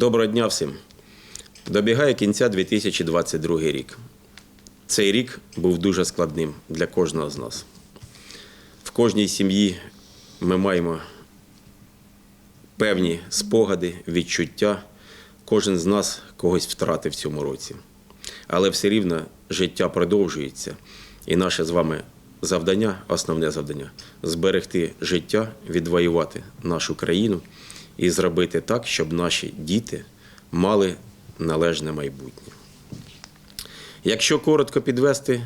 Доброго дня всім. Добігає кінця 2022 рік. Цей рік був дуже складним для кожного з нас. В кожній сім'ї ми маємо певні спогади, відчуття. Кожен з нас когось втратив в цьому році. Але все рівно життя продовжується, і наше з вами завдання, основне завдання зберегти життя, відвоювати нашу країну і зробити так, щоб наші діти мали належне майбутнє. Якщо коротко підвести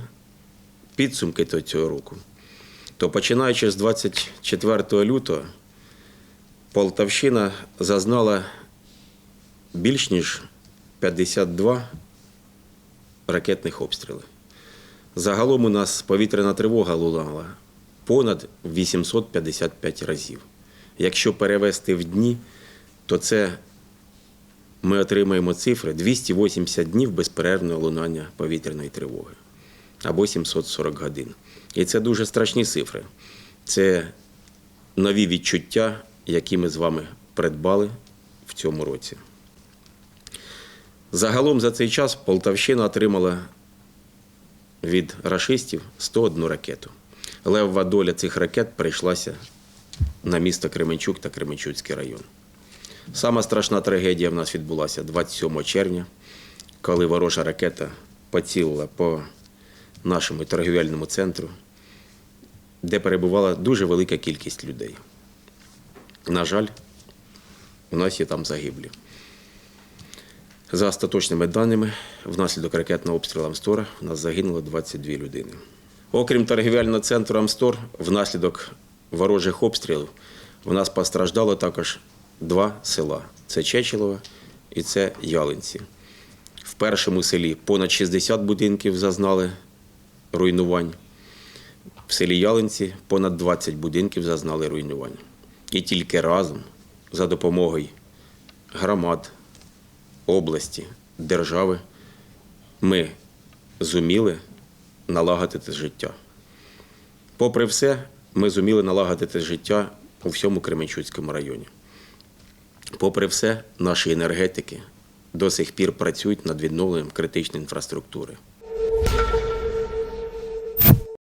підсумки цього року, то починаючи з 24 лютого, Полтавщина зазнала більш ніж 52 ракетних обстріли. Загалом у нас повітряна тривога лунала понад 855 разів. Якщо перевести в дні, то це ми отримаємо цифри 280 днів безперервного лунання повітряної тривоги або 740 годин. І це дуже страшні цифри. Це нові відчуття, які ми з вами придбали в цьому році. Загалом за цей час Полтавщина отримала від рашистів 101 ракету. Левова доля цих ракет прийшлася на місто Кременчук та Кременчуцький район. Сама страшна трагедія в нас відбулася 27 червня, коли ворожа ракета поцілила по нашому торгівельному центру, де перебувала дуже велика кількість людей. На жаль, у нас є там загиблі. За остаточними даними, внаслідок ракетного обстрілу Амстора у нас загинуло 22 людини. Окрім торгівельного центру Амстор, внаслідок ворожих обстрілів у нас постраждало також два села: це Чечелово і це Ялинці. В першому селі понад 60 будинків зазнали руйнувань. В селі Ялинці понад 20 будинків зазнали руйнувань. І тільки разом, за допомогою громад, області, держави, ми зуміли налагодити життя. Попри все, ми зуміли налагодити життя у всьому Кременчуцькому районі. Попри все, наші енергетики до сих пір працюють над відновленням критичної інфраструктури.